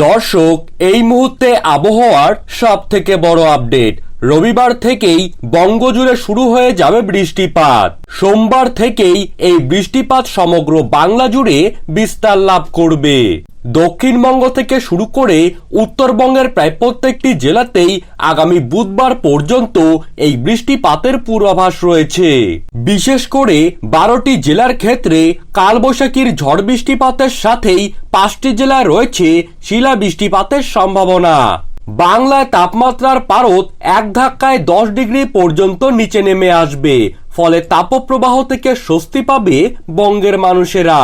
দর্শক এই মুহূর্তে আবহাওয়ার সব থেকে বড় আপডেট রবিবার থেকেই বঙ্গজুড়ে শুরু হয়ে যাবে বৃষ্টিপাত। সোমবার থেকেই এই বৃষ্টিপাত সমগ্র বাংলা জুড়ে বিস্তার লাভ করবে। দক্ষিণবঙ্গ থেকে শুরু করে উত্তরবঙ্গের প্রায় প্রত্যেকটি জেলাতেই আগামী বুধবার পর্যন্ত এই বৃষ্টিপাতের পূর্বাভাস রয়েছে। বিশেষ করে বারোটি জেলার ক্ষেত্রে কালবৈশাখীর ঝড় বৃষ্টিপাতের সাথেই পাঁচটি জেলায় রয়েছে শিলা বৃষ্টিপাতের সম্ভাবনা। বাংলায় তাপমাত্রার পারদ এক ধাক্কায় দশ ডিগ্রি পর্যন্ত নিচে নেমে আসবে। ফলে তাপপ্রবাহ থেকে স্বস্তি পাবে বঙ্গের মানুষেরা।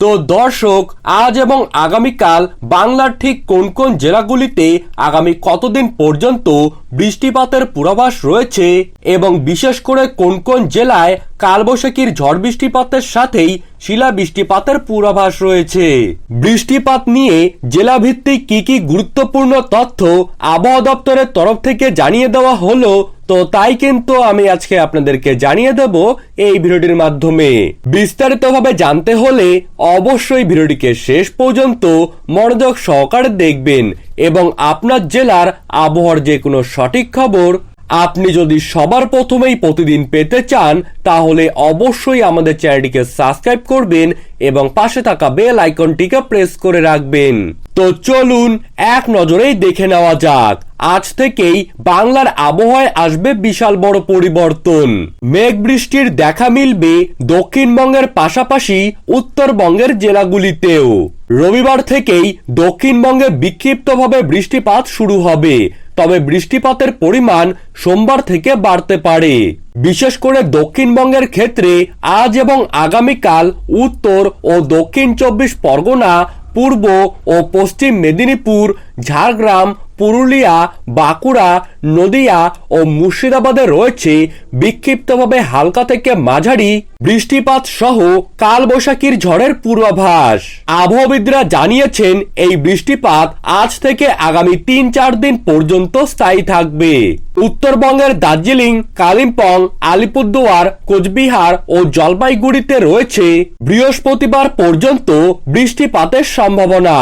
তো দর্শক, আজ এবং আগামীকাল বাংলার ঠিক কোন কোন জেলাগুলিতে আগামী কতদিন পর্যন্ত বৃষ্টিপাতের পূর্বাভাস রয়েছে এবং বিশেষ করে কোন কোন জেলায় কালবৈশাখীর ঝড় বৃষ্টিপাতের সাথেই শিলা বৃষ্টিপাতের পূর্বাভাস রয়েছে? বৃষ্টিপাত নিয়ে জেলাভিত্তিক কি কি গুরুত্বপূর্ণ তথ্য আবহাওয়া দপ্তরের তরফ থেকে জানিয়ে দেওয়া হলো তো তাই কিন্তু আমি আজকে আপনাদেরকে জানিয়ে দেব এই ভিডিওটির মাধ্যমে। বিস্তারিতভাবে জানতে হলে অবশ্যই ভিডিওটিকে শেষ পর্যন্ত মনোযোগ সহকারে দেখবেন এবং আপনার জেলার আবহাওয়ার যে কোনো সঠিক খবর আপনি যদি সবার প্রথমেই প্রতিদিন পেতে চান, তাহলে অবশ্যই আমাদের চ্যানেলটিকে সাবস্ক্রাইব করবেন এবং পাশে থাকা বেল আইকনটিকে প্রেস করে রাখবেন। তো চলুন এক নজরেই দেখে নেওয়া যাক। আজ থেকেই বাংলার আবহাওয়ায় আসবে বিশাল বড় পরিবর্তন। মেঘ বৃষ্টির দেখা মিলবে দক্ষিণবঙ্গের পাশাপাশি উত্তরবঙ্গের জেলাগুলিতেও। রবিবার থেকেই দক্ষিণবঙ্গে বিক্ষিপ্তভাবে বৃষ্টিপাত শুরু হবে। তবে বৃষ্টিপাতের পরিমাণ সোমবার থেকে বাড়তে পারে। বিশেষ করে দক্ষিণবঙ্গের ক্ষেত্রে আজ এবং আগামীকাল উত্তর ও দক্ষিণ চব্বিশ পরগনা পূর্ব ও পশ্চিম মেদিনীপুর ঝাড়গ্রাম পুরুলিয়া, বাঁকুড়া, নদিয়া ও মুর্শিদাবাদে রয়েছে বিক্ষিপ্তভাবে হালকা থেকে মাঝারি বৃষ্টিপাত সহ কালবৈশাখীর ঝড়ের পূর্বাভাস। আবহাওয়াবিদরা জানিয়েছেন, এই বৃষ্টিপাত আজ থেকে আগামী তিন চার দিন পর্যন্ত স্থায়ী থাকবে। উত্তরবঙ্গের দার্জিলিং, কালিম্পং, আলিপুরদুয়ার, কোচবিহার ও জলপাইগুড়িতে রয়েছে বৃহস্পতিবার পর্যন্ত বৃষ্টিপাতের সম্ভাবনা।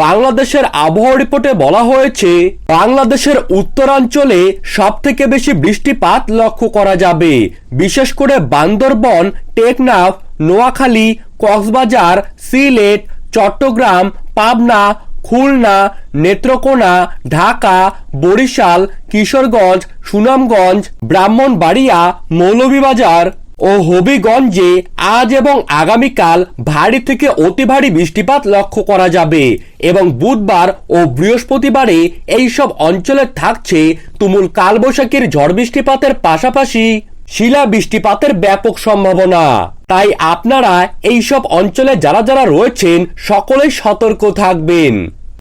বাংলাদেশের আবহাওয়া রিপোর্টে বলা হয়েছে, বাংলাদেশের উত্তরাঞ্চলে সব থেকে বেশি বৃষ্টিপাত লক্ষ্য করা যাবে। বিশেষ করে বান্দরবন, টেকনাফ, নোয়াখালী, কক্সবাজার, সিলেট, চট্টগ্রাম, পাবনা, খুলনা, নেত্রকোনা, ঢাকা, বরিশাল, কিশোরগঞ্জ, সুনামগঞ্জ, ব্রাহ্মণবাড়িয়া, মৌলভীবাজার ও হবিগঞ্জে আজ এবং আগামীকাল ভারী থেকে অতি ভারী বৃষ্টিপাত লক্ষ্য করা যাবে এবং বুধবার ও বৃহস্পতিবারে এই সব অঞ্চলে থাকছে তুমুল কালবৈশাখীর ঝড় বৃষ্টিপাতের পাশাপাশি শিলা বৃষ্টিপাতের ব্যাপক সম্ভাবনা। তাই আপনারা এই সব অঞ্চলে যারা যারা রয়েছেন সকলেই সতর্ক থাকবেন।